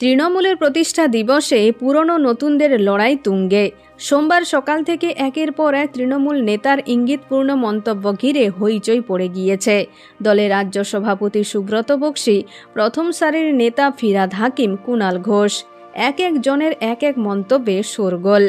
তৃণমূলের প্রতিষ্ঠা দিবসে পুরনো নতুনদের লড়াই তুঙ্গে। সোমবার সকাল থেকে একের পর এক তৃণমূল নেতার ইঙ্গিতপূর্ণ মন্তব্য ঘিরে হইচই পড়ে গিয়েছে। দলের রাজ্য সভাপতি সুব্রত বক্সি, প্রথম সারির নেতা ফিরাদ হাকিম, কুনাল ঘোষ, এক এক জনের এক এক মন্তব্যে শোরগোল।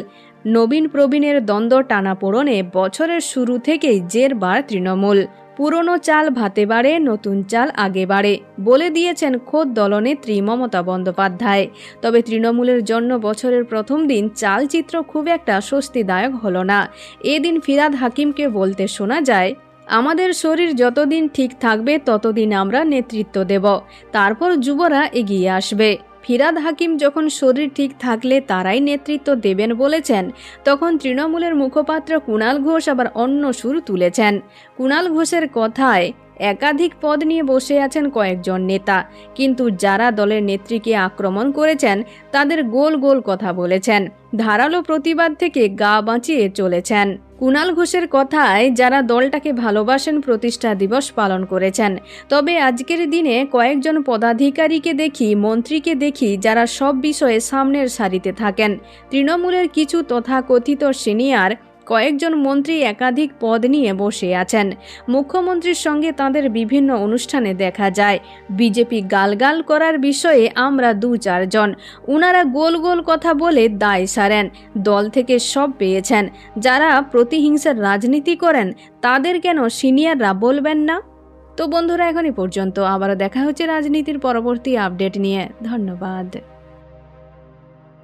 নবীন প্রবীণের দ্বন্দ্ব টানাপোড়নে বছরের শুরু থেকেই জেরবার তৃণমূল। পুরনো চাল ভাতে বাড়ে, নতুন চাল আগে বাড়ে, বলে দিয়েছেন খোদ দলনেত্রী মমতা বন্দ্যোপাধ্যায়। তবে তৃণমূলের জন্য বছরের প্রথম দিন চালচিত্র খুব একটা স্বস্তিদায়ক হলো না। এদিন ফিরাদ হাকিমকে বলতে শোনা যায়, আমাদের শরীর যতদিন ঠিক থাকবে, ততদিন আমরা নেতৃত্ব দেব। তারপর যুবরা এগিয়ে আসবে। ফিরাদ হাকিম যখন শরীর ঠিক থাকলে তারাই নেতৃত্ব দেবেন বলেছেন, তখন তৃণমূলের মুখপাত্র কুণাল ঘোষ আবার অন্য সুর তুলেছেন। কুণাল ঘোষের কথায় একাধিক পদ নিয়ে বসে আছেন কয়েকজন নেতা, কিন্তু যারা দলের নেত্রীকে আক্রমণ করেছেন, তাদের গোল গোল কথা বলেছেন, ধারালো প্রতিবাদ থেকে গা বাঁচিয়ে চলেছেন। কুণাল ঘোষের কথায় যারা দলটাকে ভালোবাসেন, প্রতিষ্ঠা দিবস পালন করেছেন। তবে আজকের দিনে কয়েকজন পদাধিকারীকে দেখি, মন্ত্রীকে দেখি, যারা সব বিষয়ে সামনের সারিতে থাকেন। তৃণমূলের কিছু তথাকথিত সিনিয়র কয়েকজন মন্ত্রী একাধিক পদ নিয়ে বসে আছেন। মুখ্যমন্ত্রীর সঙ্গে তাদের বিভিন্ন অনুষ্ঠানে দেখা যায়। বিজেপি গালগাল করার বিষয়ে আমরা দু চারজন। উনারা গোল গোল কথা বলে দায় সারেন। দল থেকে সব পেয়েছেন। যারা প্রতিহিংসার রাজনীতি করেন, তাদের কেন সিনিয়ররা বলবেন না? তো বন্ধুরা এখনই পর্যন্ত। আবারও দেখা হচ্ছে রাজনীতির পরবর্তী আপডেট নিয়ে। ধন্যবাদ।